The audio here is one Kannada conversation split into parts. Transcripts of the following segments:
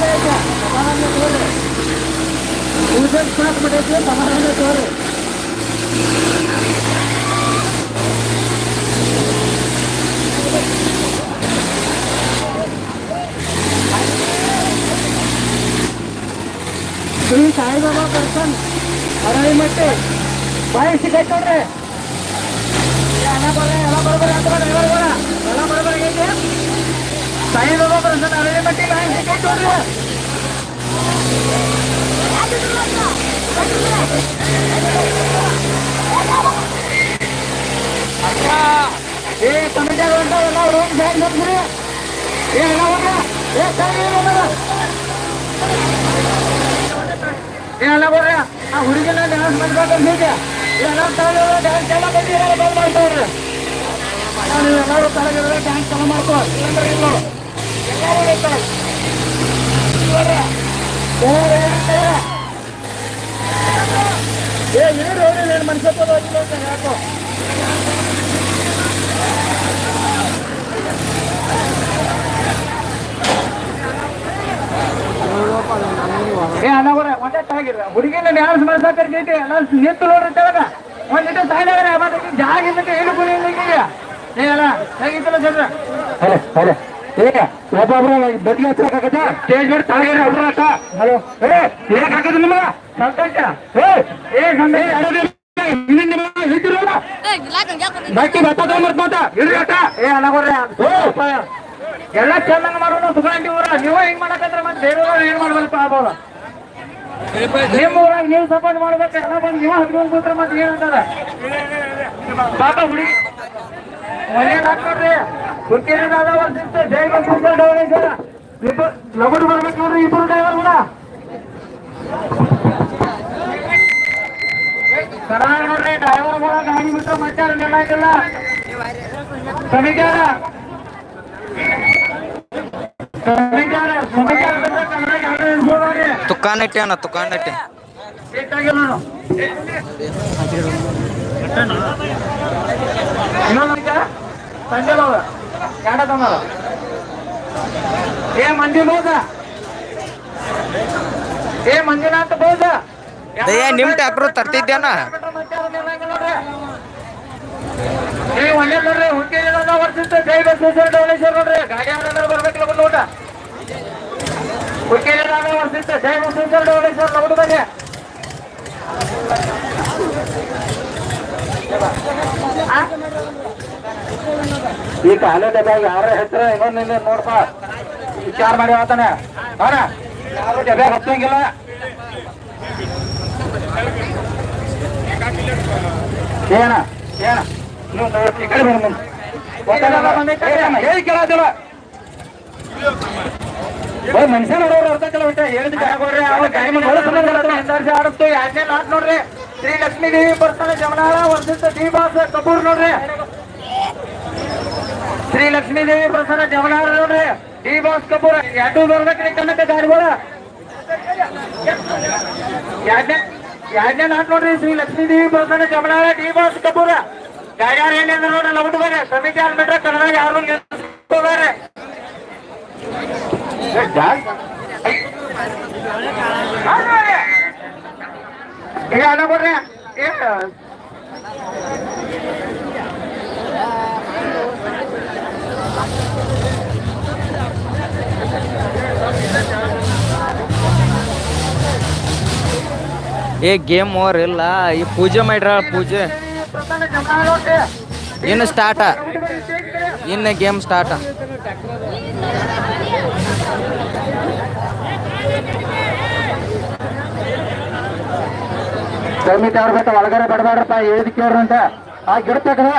જાય છે તમારાને તોડે હું જ શાક મળે છે તમારાને તોડે श्री साई बाबा दर्शन हराई मटे बाईस टिकट तोड़ रहे बरोबर आता बरोबर बरोबर घ्यायचे ಅಂತ ಬರ್ರಿ ಎಲ್ಲ ಬರ ಎಲ್ಲ ಬರ್ಬರಿ ಆಗೈತಿ ಸಾಯಿಬಾಬಾ ಪರ್ಸನ್ ಅರಳಿಮಟ್ಟಿ ಬಾಯಿ ಸಿಕ್ಕೈತೆ ನೋಡ್ರಿ ಅಕ್ಕ ಏ ಕಮಿಟಿಯಾಗ ಹೊಂಟಾವೆಲ್ಲ ರೂಮ್ ಬ್ಯಾಂಕ್ ಹಾಕ್ಸ್ರಿ ಏ ಎಲ್ಲ ಹೋಗ ಏ ಸರಿ ಏನೆಲ್ಲ ಬರ್ರಿ ಆ ಹುಡುಗಿನ ಡ್ಯಾನ್ಸ್ ಮಾಡ್ಬೇಕು ಹೀಗೆ ಎಲ್ಲ ತಗೊಂಡು ಡ್ಯಾನ್ಸ್ ಎಲ್ಲ ಬಂದು ಎಲ್ಲ ಬಂದ್ ಮಾಡ್ತಾವ್ರಿ ನಾನು ಎಲ್ಲರೂ ತಳಗಿದ್ರೆ ಡ್ಯಾನ್ಸ್ ಚಾಲು ಮಾಡ್ಕೋ ಏ, ಏನು ನೋಡಿ ಹೋಗಿಲ್ಲ ಅಂತ ಯಾಕೋ ಏ ಒಂದೇ ತಾಗಿರ ಹುಡುಗಿನ ಡ್ಯಾನ್ಸ್ ಮಾಡ್ಸಕ್ಕೈತಿ ಎಲ್ಲ ನಿಂತು ನೋಡ್ರಿ ತೆಳಗ. ಒಂದ್ ಇಟ್ಟು ಮತ್ತೆ ಜಾಗ ಇದ್ದಕ್ಕೆ ಏನು ಇಲ್ಲ ಈಗ ಏ ಅಲ್ಲ ಹೇಗಿತ್ತಲ್ಲ ಜಡ್ರ ಅಲೆ ಅಲೆ ಏ ಒಬ್ಬೊಬ್ರು ಬದಿಗೆ ಹಚ್ಚಕ್ಕಾಗತ್ತ ಸ್ಟೇಜ್ ಮೇಲೆ ತಾಗಿರ ಒಬ್ರು ಅಕ್ಕ ಹಲೋ. ಏ ಏಕ್ ಹಾಕದ ನಿಮ್ಗ? ಸಂತೋಷ. ಏ ಏ ನಿಮ್ಮ ಹಿಡಿದಿರಲ್ಲ ಬಾಕಿ ಭತ್ತ ಅಕ್ಕ ಏ ಅಪ್ಪ. ಎಲ್ಲ ಚೆನ್ನಾಗಿ ಮಾಡೋಣ ತುಗೊಂಡಿ ಊರ. ನೀವು ಹಿಂಗ್ ಮಾಡಕಂದ್ರೆ ಮತ್ತೆ? ದೇವರು ಏನ್ ಮಾಡ್ಬೇಕು ಆಗ್ಬೋದ? ನಿಮ್ಮ ಊರಾಗ ನೀವು ಸಪೋರ್ಟ್ ಮಾಡ್ಬೇಕು ಎಲ್ಲ ಬಂದು ನೀವು ಹತ್ಕೊಂಡ್ ಕೂತ್ರ ಮತ್ತೆ ಏನಂತಾರ ಪಾಪ ಹುಡುಗಿ ಲಗುಡು ಬರ್ಬೇಕು ನೋಡ್ರಿ ಇಬ್ಬರು ಡ್ರೈವರ್ ಕೂಡ. ನೋಡ್ರಿ ಡ್ರೈವರ್ ಕೂಡ ಗಾಡಿ ಬಿಟ್ಟು ಮತ್ತೆ ನಿಲ್ಲಂಗಿಲ್ಲ. ಸಮಿಕಾರ ಸಮಿಕಾರ ಸಮಿಕಾರ ನಿಲ್ಸ್ಬೋದಾಗ್ರಿ. ತುಕ್ಕಾನಟ್ಟಿ ಅಣ್ಣ. ಸಂಜೆ ಬಾಬು. ಯಾಡ ತಮ್ಮ ಏ ಮಂಜು ಬೋದ ಏ ಮಂಜುನಾಥ ಬೋದ. ಏ, ನಿಮ್ ಟ್ಯಾಕ್ಟ್ರು ತರ್ತಿದ್ಯಾನ? ಏ ಒಂದೇ ನೋಡ್ರಿ ವರ್ಷಿಸ್ತ ಜೈ ಬಸವೇಶ್ವರ ಡವಳೇಶ್ವರ ನೋಡ್ರಿ. ಗಾಡಿ ಯಾರು ಬರ್ಬೇಕಿಲ್ಲ ಬಂದು ಊಟ. ಜೈ ಬಸವೇಶ್ವರ ನೋಡು ಬನ್ನಿ. ಆ? ಈ ಕಾಲೇಜದಾಗ ಯಾರ ಹೆಸರ ಇನ್ನೊಂದು ಇನ್ನೊಂದು ನೋಡ್ಪ. ವಿಚಾರ ಮಾಡಿ ಹೇಳ್ತಾನೆ. ಹಾ ಯಾರು ಡಬ್ಯಾಗ ಹತ್ತಂಗಿಲ್ಲ ಏನ ಏನ ಈ ಕಡೆ? ಏನ, ಹೇಳಿ ಕೇಳೋದಿಲ್ಲ. ಮನುಷ್ಯ ನೋಡೋರು ಅರ್ಥ ಬಿಟ್ಟೆ ಹೇಳಿದ ಜಾಗೋಡ್ರಿ ಅವ್ರ ಕೈ ಮುಂದೆ ಆಡತ್ತು ಎರಡನೇ ಲಾಟ್ ನೋಡ್ರಿ? ಶ್ರೀ ಲಕ್ಷ್ಮೀ ದೇವಿ ಬರ್ತಾನೆ ಜಮನಾಳ ವರ್ಷಿಸ್ತ ಡಿ ಬಾಸ್ ಕಪೂರ್ ನೋಡ್ರಿ. ಶ್ರೀ ಲಕ್ಷ್ಮೀ ದೇವಿ ಪ್ರಸನ್ನ ಜಮನಾಳ ನೋಡ್ರಿ ಡಿ ಬಾಸ್ ಕಪೂರ್ ಎರಡು ಬರ್ಬೇಕ್ರಿ ಕನ್ನಡ ಗಾಡಿಗಳ ಎರಡನೇ ಎರಡನೇ ಲಾಟ್ ನೋಡ್ರಿ ಶ್ರೀ ಲಕ್ಷ್ಮೀ ದೇವಿ ಪ್ರಸನ್ನ ಜಮನಾಳ ಡಿ ಬಾಸ್ ಕಪೂರ ಗಾಡಿಯಾರ ಏನಿಲ್ಲ ನೋಡ್ರಿ ಲೌಟ್ ಬೇರೆ ಸಮಿತಿ ಆಗ್ಬಿಟ್ರೆ ಕನ್ನಡ ಯಾರು ನಿಲ್ಸ್ಕೋಬೇರೆ ಈಗ ಅಣ್ಣ ಕೊಡ್ರಿ ಏ ಗೇಮ್ ಓವರ್ ಇಲ್ಲ. ಈ ಪೂಜೆ ಮಾಡ್ರ ಪೂಜೆ. ಇನ್ನು ಸ್ಟಾರ್ಟ ಇನ್ನು ಗೇಮ್ ಸ್ಟಾರ್ಟ ಒಳಗಡೆ ಬಡಬೇಡ್ರಪ್ಪ ಹೇಳಿದ್ ಕೇಳ್ರಿ ಅಂತ. ಆ ಗಿಡ ತಗದ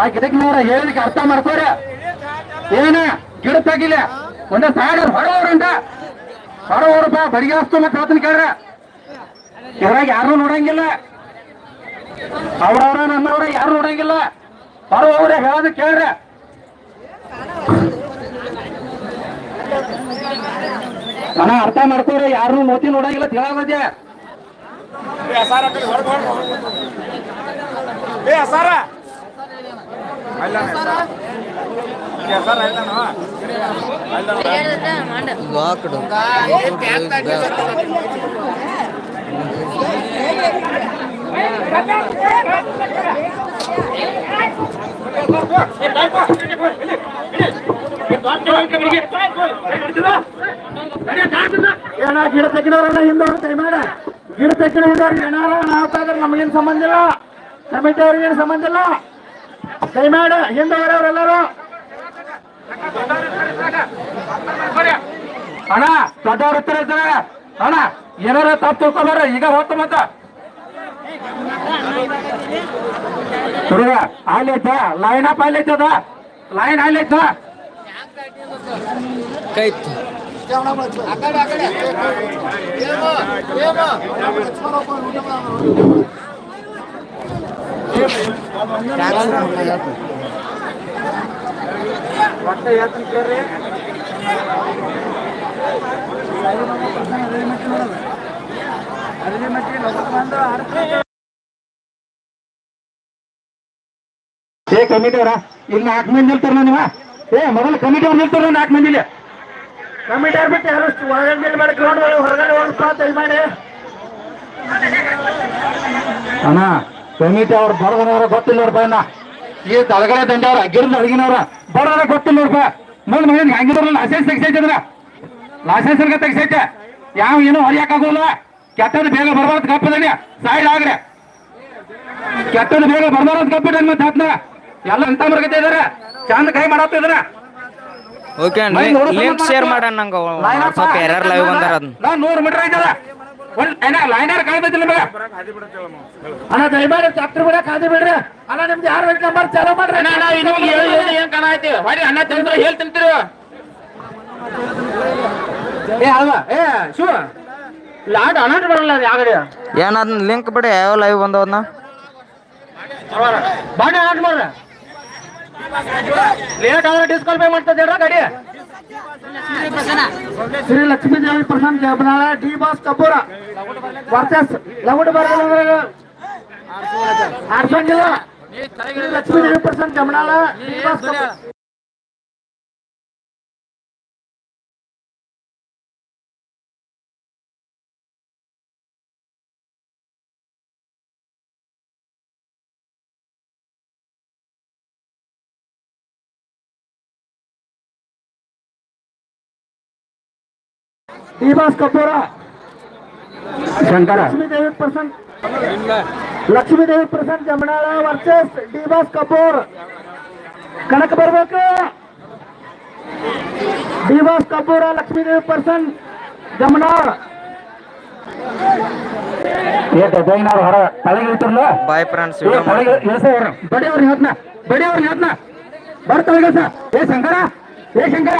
ಆ ಗಿಡಕ್ಕೆ ನೋಡ, ಹೇಳಿದಕ್ಕೆ ಅರ್ಥ ಮಾಡ್ಕೋರ ಏನ? ಗಿಡ ತಗಿಲ್ಲ ಒಂದ ಸಾಡ ಹೊರವ್ರಂತ ಹೊರವ್ರಪ್ಪ ಬಡಿಗೆ ಹಸ್ತು ಮತ್ತೆ ಕೇಳ್ರ. ಇದ್ರಾಗ ಯಾರು ನೋಡಂಗಿಲ್ಲ. ಅವ್ರವ್ರ ನಮ್ಮವ್ರ ಯಾರು ನೋಡಂಗಿಲ್ಲ. ಅವ್ರು ಅವ್ರೆ ಹೇಳೋದು ಕೇಳ್ರ. ಅಣ್ಣ ಅರ್ಥ ಮಾಡ್ಕೋರಿ ಯಾರು ನೋತಿ ನೋಡಂಗಿಲ್ಲ ಮಧ್ಯ ಲಾಕ್ಡ್ ಏನ ಗಿಡ ತೆಗಿದವ್ರನ್ನ ಹಿಂದೆ ಕೈ ಮಾಡ. ಗಿಡ ತೆಗಿದ ಏನಾರ ಏನಾರ ನಾವ್ಕಾದ್ರೆ ನಮಗೇನು ಸಂಬಂಧ ಇಲ್ಲ. ಕಮಿಟಿ ಅವ್ರಿಗೆ ಏನು ಸಂಬಂಧ ಇಲ್ಲ. ಕೈ ಮಾಡ. ಹಿಂದೆ ಬರೋರೆಲ್ಲರೂ ಅಣ್ಣ, ದೊಡ್ಡವ್ರ ಇರ್ತಾರೆ ಅಣ್ಣ ಏನಾರ ತಪ್ಪು ತಿಳ್ಕೊಬಾರ ಈಗ ಹೊತ್ತು ಮತ್ತ. ಹುಡುಗ ಆಯ್ಲೈತ ಲೈನ್ ಅಪ್ ಆಯ್ಲೈತದ ಲೈನ್ ಆಯ್ಲೈತ ಕೈತ್. ಏ ಕಮಿಟಿ ಅವರ ಇಲ್ಲಿ ನಾಲ್ಕು ಮಂದಿ ನಿಲ್ತಾರ ನೀವ ಏ ಮೊದಲು ಕಮಿಟಿ ಅವ್ರು ನಿಲ್ತಾರ ನಾಲ್ಕು ಮಂದಿ ಇಲ್ಲಿ ಕಮಿಟಿ ಅವ್ರು ಬಿಟ್ಟು ಯಾರು ಒಳಗಡೆ ಮಾಡಿ ಗ್ರೌಂಡ್ ಒಳಗೆ ಹೊರಗಡೆ ಹೋಗ್ತಾ ಮಾಡಿ. ಅಣ್ಣ ಕಮಿಟಿ ಅವ್ರು ಬಡದನವ್ರ ಗೊತ್ತಿಲ್ಲ ನೋಡ್ಪ ಅಣ್ಣ. ಈ ದಂಡೆ ದಂಡವ್ರ ಅಗ್ಗಿರ್ದ ಅಡಗಿನವ್ರ. ಬಡದ್ರ ಗೊತ್ತಿಲ್ಲ ನೋಡ್ಪ. ಮುಂದ್ ಮಗನ್ ಹಂಗಿದ್ರ ಲೈಸೆನ್ಸ್ ತೆಗ್ಸೈತದ್ರ ಲೈಸೆನ್ಸ್ ತೆಗಿಸೈತೆ. ಯಾವ ಏನೋ ಹೊರಿಯಾಕಾಗೋಲ್ಲ ಕೆಟ್ಟದ್ದು ಬೇಗ ಬರ್ಬಾರ್ದು ಕಪ್ಪದಣ್ಣ ಸೈಡ್ ಆಗ್ರೆ ಕೆಟ್ಟದ್ದು ಬೇಗ ಬರ್ಬಾರ್ದು ಕಪ್ಪಿಡ ಮತ್ತೆ ಹತ್ನ. ಎಲ್ಲ ಅಂತ ಮರ್ಗತೆ ಇದಾರ ಚಂದ ಕೈ ಮಾಡತ್ತಿದಾರ ಓಕೆ ಲಿಂಕ್ ಶೇರ್ ಮಾಡೋಣ ನಂಗೆ ಸ್ವಲ್ಪ ಎರರ್ ಲೈವ್ ಬಂದಾರ ಅದನ್ನ. ನಾ ನೂರು ಮೀಟರ್ ಐತದ ಏನ ಲೈನರ್ ಅಣ್ಣ ದಯಮಾಡಿ ಬಿಡ್ರಿ. ಅಣ್ಣ ನಿಮ್ದು ಯಾರು ವೆಟ್ ನಂಬರ್? ಚಾಲೂ ಮಾಡ್ರಿ. ಅಣ್ಣ ನಿಮಗೆ ಹೇಳಿ ಹೇಳಿ ಏನ್ ಕಾಣ ಐತಿ ಹೊಡಿ ಅಣ್ಣ ತಿಂದ್ರೆ ಹೇಳ್ ತಿಂತೀರಿ ಏ ಅಲ್ವಾ ಏ ಶಿವ. ಬರಲ್ಲ ಅದು ಯಾಗಡಿ ಲಿಂಕ್ ಬಿಡಿ ಯಾವ ಲೈವ್ ಬಂದವನ್ನ? ಬಾಡಿ ಅಣ್ಣ ಮಾಡ್ರಿ ಲೇಟ್ ಆದ್ರೆ ಡಿಸ್ಕೌಂಟ್ ಪೇ ಮಾಡ್ತದೆ ಗಾಡಿ? Shri Lakshmi Devi Prasanna Jabanala D boss Kapoor versus ಲಗುಡ್ ಬರಲ್ಲ ಆರ್ಸಂಗಿಲ್ಲ. Lakshmi Devi Prasanna Jamanala D boss Kapoor boss Kapoor. Shankar. Lakshmi Devi Prasanna. Lakshmi Devi Prasanna Jamanala versus D boss Kapoor. ಕಣಕ್ ಬರ್ಬೇಕು. ಡಿವಾಸ್ ಕಪೂರ ಲಕ್ಷ್ಮೀ ದೇವಿ ಪ್ರಸನ್ನ ಜಮನಾಳ. ಹೊರ ತಲೆಗೆ ಇಳ್ತಿರ್ಲ ಬಾಯ್ ಫ್ರೆಂಡ್ಸ್ ವಿಡಿಯೋ ಮಾಡಿ ಬಡಿಯವ್ರ ಹೇಳ್ತನ ಬಡಿಯವ್ರ ಹೇಳ್ತನ ಬರ್ತಾವ ಏ ಶಂಕರ. ಏ ಶಂಕರ.